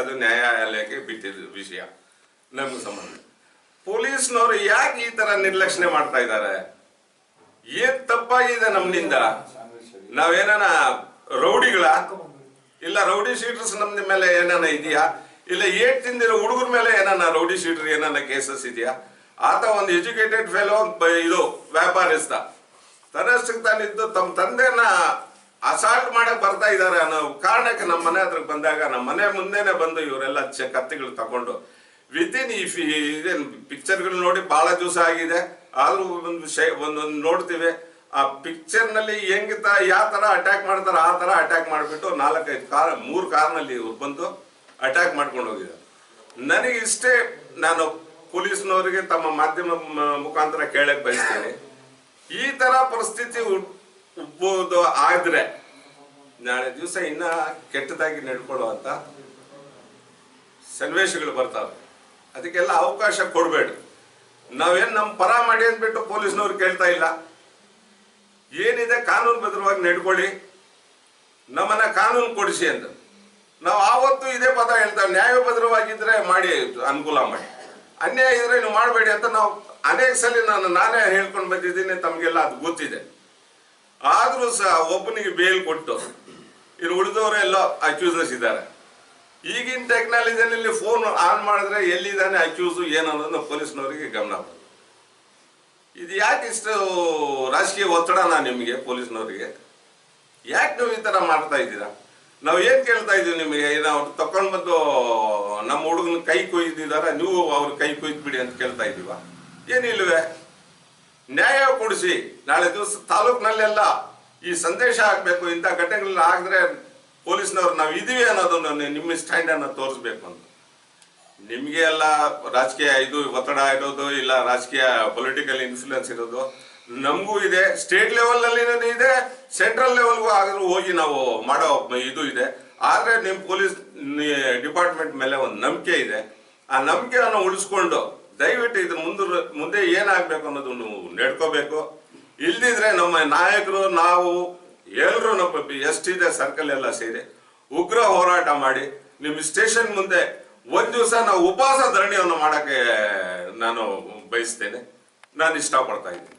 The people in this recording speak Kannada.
ಅದು ನ್ಯಾಯಾಲಯಕ್ಕೆ ಬಿಟ್ಟಿದ್ದು ವಿಷಯ. ನಮ್ಗೆ ಸಂಬಂಧ. ಪೊಲೀಸ್ನವರು ಯಾಕೆ ಈ ತರ ನಿರ್ಲಕ್ಷಣೆ ಮಾಡ್ತಾ ಇದ್ದಾರೆ ಏನ್ ತಪ್ಪಾಗಿದೆ ನಮ್ಮಿಂದ ನಾವೇನ ರೌಡಿಗಳ? ಇಲ್ಲ, ರೌಡಿ ಶೀಟರ್ಸ್ ನಮ್ದ ಮೇಲೆ ಏನಾನ ಇದೆಯಾ? ಇಲ್ಲ, ಏಟ್ ತಿಂದಿರೋ ಹುಡುಗರ ಮೇಲೆ ಏನಾನ ರೌಡಿ ಶೀಟರ್ ಏನಾನ ಕೇಸಸ್ ಇದೆಯಾ? ಆತ ಒಂದು ಎಜುಕೇಟೆಡ್ ಫೆಲೋ ಇದು ವ್ಯಾಪಾರಿಸ್ತ ತನ್ನಷ್ಟಕ್ಕೆ ತಾನಿದ್ದು ತಮ್ಮ ತಂದೆನ ಅಸಾಲ್ಟ್ ಮಾಡಕ್ ಬರ್ತಾ ಇದ್ದಾರೆ ಅನ್ನೋ ಕಾರಣಕ್ಕೆ ನಮ್ಮ ಮನೆ ಹತ್ರಕ್ಕೆ ಬಂದಾಗ, ನಮ್ಮ ಮನೆ ಮುಂದೆನೆ ಬಂದು ಇವರೆಲ್ಲ ಚ ಕತ್ತಿಗಳು ತಗೊಂಡು ವಿತಿನ್ ಈ ಫಿ ಇದೇನು ಪಿಕ್ಚರ್ಗಳು ನೋಡಿ ಬಹಳ ದಿವಸ ಆಗಿದೆ. ಆದ್ರೂ ಒಂದು ಶೈ ಒಂದೊಂದು ನೋಡ್ತೀವಿ. ಆ ಪಿಕ್ಚರ್ನಲ್ಲಿ ಹೆಂಗ ಯಾವ ತರ ಅಟ್ಯಾಕ್ ಮಾಡ್ತಾರ, ಆ ತರ ಅಟ್ಯಾಕ್ ಮಾಡಿಬಿಟ್ಟು ನಾಲ್ಕೈದು ಕಾರ್, ಮೂರು ಕಾರ್ನಲ್ಲಿ ಇವ್ರು ಬಂದು ಅಟ್ಯಾಕ್ ಮಾಡ್ಕೊಂಡು ಹೋಗಿದ್ದಾರೆ. ನನಗೆ ಇಷ್ಟೇ ನಾನು ಪೊಲೀಸ್ನವರಿಗೆ ತಮ್ಮ ಮಾಧ್ಯಮ ಮುಖಾಂತರ ಕೇಳಕ್ ಬಯಸ್ತೇನೆ. ಈ ತರ ಪರಿಸ್ಥಿತಿ ಆದರೆ ಆದ್ರೆ ನಾಳೆ ದಿವಸ ಇನ್ನ ಕೆಟ್ಟದಾಗಿ ನಡ್ಕೊಳ್ಳುವಂತ ಸನ್ನಿವೇಶಗಳು ಬರ್ತಾವೆ. ಅದಕ್ಕೆಲ್ಲ ಅವಕಾಶ ಕೊಡಬೇಡ. ನಾವೇನ್ ನಮ್ಮ ಪರ ಮಾಡಿ ಅಂದ್ಬಿಟ್ಟು ಪೊಲೀಸ್ನವ್ರು ಕೇಳ್ತಾ ಇಲ್ಲ. ಏನಿದೆ ಕಾನೂನು ಭದ್ರವಾಗಿ ನಡ್ಕೊಳ್ಳಿ. ನಮ್ಮನ್ನ ಕಾನೂನು ಕೊಡಿಸಿ ಅಂತ. ನಾವು ಆವತ್ತು ಇದೇ ಪದ ಹೇಳ್ತೇವೆ ನ್ಯಾಯಭದ್ರವಾಗಿದ್ದರೆ ಮಾಡಿ ಅನುಕೂಲ ಮಾಡಿ. ಅನ್ಯಾಯ ಇದ್ರೆ ನೀವು ಮಾಡಬೇಡಿ ಅಂತ ನಾವು ಅನೇಕ ಸಲ ನಾನು ನಾನೇ ಹೇಳ್ಕೊಂಡು ಬಂದಿದ್ದೀನಿ, ತಮಗೆಲ್ಲ ಅದು ಗೊತ್ತಿದೆ. ಆದ್ರೂ ಸಹ ಒಬ್ಬನಿಗೆ ಬೇಲ್ ಕೊಟ್ಟು ಇನ್ನು ಉಳಿದವರೆಲ್ಲ ಅಕ್ಯೂಸರ್ಸ್ ಇದ್ದಾರೆ. ಈಗಿನ ಟೆಕ್ನಾಲಜಿನಲ್ಲಿ ಫೋನ್ ಆನ್ ಮಾಡಿದ್ರೆ ಎಲ್ಲಿದ್ದಾನೆ ಅಕ್ಯೂಸು ಏನನ್ನೋದನ್ನ ಪೊಲೀಸ್ನವರಿಗೆ ಗಮನ ಬರುತ್ತೆ. ಇದು ಯಾಕೆ ಇಷ್ಟು ರಾಜಕೀಯ ಒತ್ತಡನ ನಿಮಗೆ ಪೊಲೀಸ್ನವರಿಗೆ? ಯಾಕೆ ನೀವು ಈ ಥರ ಮಾಡ್ತಾ ಇದ್ದೀರಾ? ನಾವು ಏನು ಕೇಳ್ತಾ ಇದ್ದೀವಿ ನಿಮಗೆ? ಅವ್ರು ತಕೊಂಡ್ ಬಂದು ನಮ್ಮ ಹುಡುಗನ ಕೈ ಕೊಯ್ದಿದಾರ ನೀವು ಅವ್ರ ಕೈ ಕೊಯ್ದು ಬಿಡಿ ಅಂತ ಕೇಳ್ತಾ ಇದ್ದೀವ? ಏನಿಲ್ವೇ? ನ್ಯಾಯ ಕೊಡಿಸಿ ನಾಳೆ ದಿವಸ ತಾಲೂಕಿನಲ್ಲೆಲ್ಲ ಈ ಸಂದೇಶ ಹಾಕಬೇಕು, ಇಂಥ ಘಟನೆಗಳನ್ನ ಆಗಿದ್ರೆ ಪೊಲೀಸ್ನವ್ರು ನಾವು ಇದೀವಿ ಅನ್ನೋದನ್ನು ನಿಮ್ಮ ಸ್ಟ್ಯಾಂಡನ್ನು ತೋರಿಸ್ಬೇಕು ಅಂತ. ನಿಮಗೆ ಎಲ್ಲ ರಾಜಕೀಯ ಇದು, ಒತ್ತಡ ಇರೋದು, ಇಲ್ಲ ರಾಜಕೀಯ ಪೊಲಿಟಿಕಲ್ ಇನ್ಫ್ಲೂಯೆನ್ಸ್ ಇರೋದು, ನಮಗೂ ಇದೆ ಸ್ಟೇಟ್ ಲೆವೆಲ್ನಲ್ಲಿ ಇದೆ ಸೆಂಟ್ರಲ್ ಲೆವೆಲ್ಗೂ ಆಗಲು ಹೋಗಿ ನಾವು ಮಾಡೋ ಇದು ಇದೆ. ಆದರೆ ನಿಮ್ಮ ಪೊಲೀಸ್ ಡಿಪಾರ್ಟ್ಮೆಂಟ್ ಮೇಲೆ ಒಂದು ನಂಬಿಕೆ ಇದೆ. ಆ ನಂಬಿಕೆಯನ್ನು ಉಳಿಸ್ಕೊಂಡು ದಯವಿಟ್ಟು ಇದು ಮುಂದೆ ಮುಂದೆ ಏನಾಗಬೇಕು ಅನ್ನೋದನ್ನು ನೆಡ್ಕೋಬೇಕು. ಇಲ್ದಿದ್ರೆ ನಮ್ಮ ನಾಯಕರು, ನಾವು ಎಲ್ಲರೂ ನಮ್ಮ ಎಷ್ಟಿದೆ ಸರ್ಕಲ್ ಎಲ್ಲ ಸೇರಿ ಉಗ್ರ ಹೋರಾಟ ಮಾಡಿ ನಿಮ್ಮ ಸ್ಟೇಷನ್ ಮುಂದೆ ಒಂದ್ ದಿವಸ ನಾವು ಉಪವಾಸ ಧರಣಿಯನ್ನು ಮಾಡಕ್ಕೆ ನಾನು ಬಯಸ್ತೇನೆ. ನಾನು ಇಷ್ಟಪಡ್ತಾ ಇದ್ದೀನಿ.